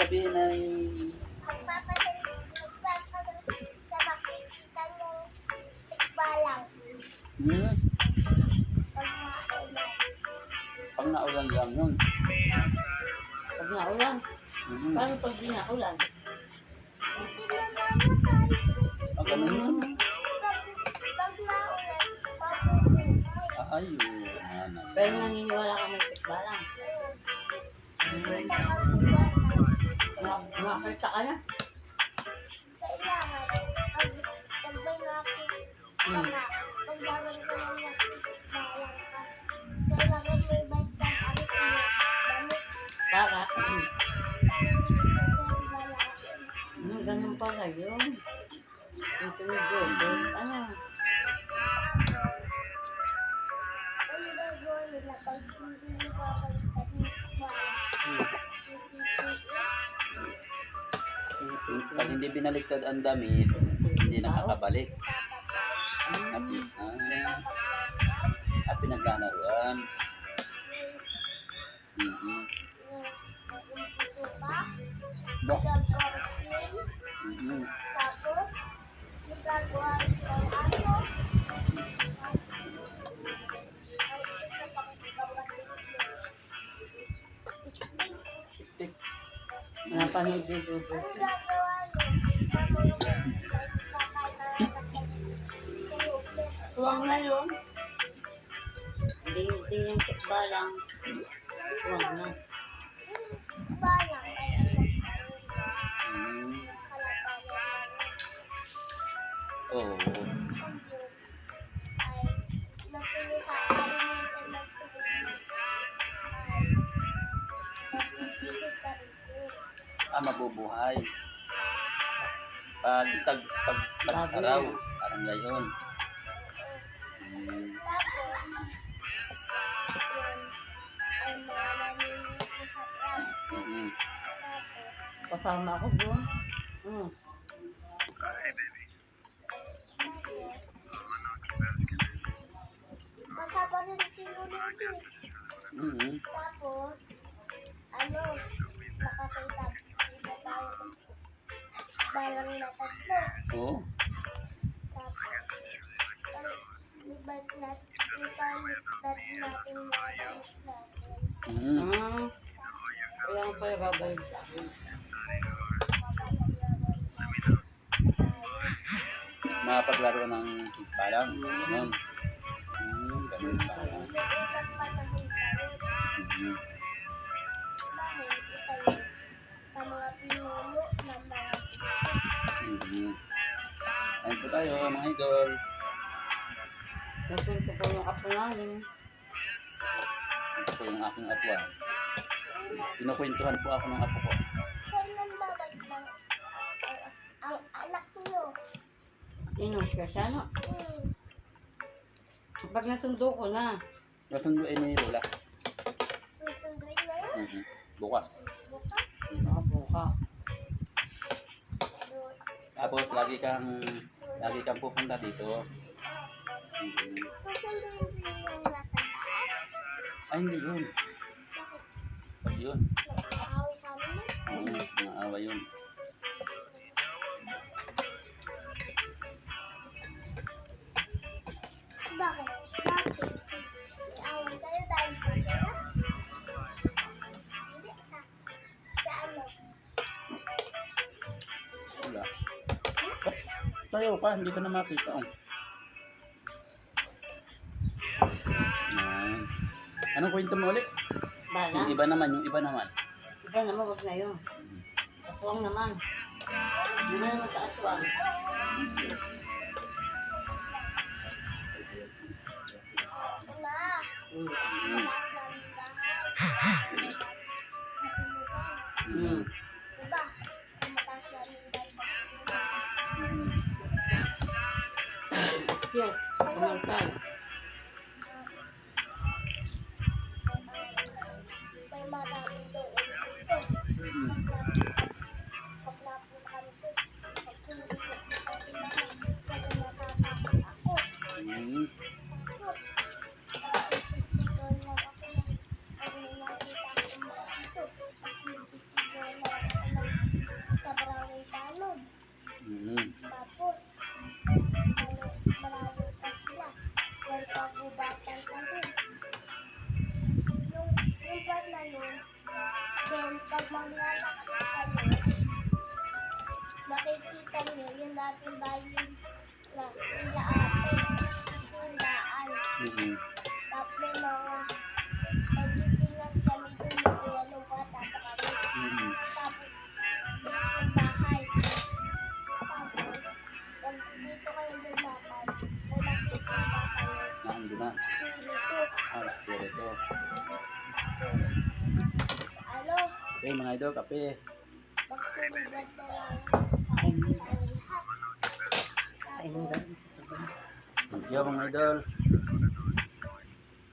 sabihin ay sa makikita ng balang. hmm, Pag pag naulan lang yun. Pag naulan. Mhm. Paano pag di naulan? Namatay. Ah, ganun yun. Pag, pag naulan. Ah, ayun. Ano. Pero naniniwala ka. Sa kagulan. Na- Nakakita ka na? Kailangan, pag, pag may ka, pag meron ka ng nakikita balang ka, kailangan may bantang ang. Damit, Para. Balang. Hmm, ganun pala yun. Ito ni Jobert. Ano? Ang gagawin nila pag hindi nakapagtag ng hindi binaliktad ang damit, hindi nakakabalik. At, ah, at pinaglalaruan. Mhm. Ba? Mhm. Tapos, nagagawa ng ano. Napanood ni Tuwang na yun. Hindi, hindi yung tikbalang. Tuwang na. balang ay mhm. kalapagan Oo. tubig. Ah, mabubuhay. Pag tag pag pag araw, parang gayon. Hmm. Mhm. Kasama ako doon. Hmm. Kasama rin si Luluti. Mhm. Tapos, ano, nakakita kita tayo balang na tatlo. Oo. Tapos, libat nat, ipalibat natin mga damit natin. Mhm. Hmm. Kailangan pa sa akin. Makapaglaro ng tikbalang. Ganun. Hmm, ganun pala. Nagulat Ayun po tayo, mga idol. Nagpunta po yung apo namin. Ito po yung aking atwa. Pinukwentuhan po ako ng apo ko. Ang, ang anak niyo? Sino? Siya siya, no? Hmm. Pag nasundo ko na. Kasunduin ni Lola. Susunduin na yun? Mhm. Bukas. Bukas? Tapos lagi kang lagi kang pupunta dito. Nasa taas? Ay, hindi yun. Pag yun. Oo, yun. Bakit? Tayo ka, hindi ka na makita. Oh. Yan. Anong kwento mo ulit? Bala. Yung iba naman, yung iba naman. Iba naman, wag na yun. Aswang naman. Hindi na naman sa aswang. Ma, Hmm. Yes, kumansal. May makikita nyo yung dating bayan na ilaan. Okay mga idol, kape. Thank you mga idol.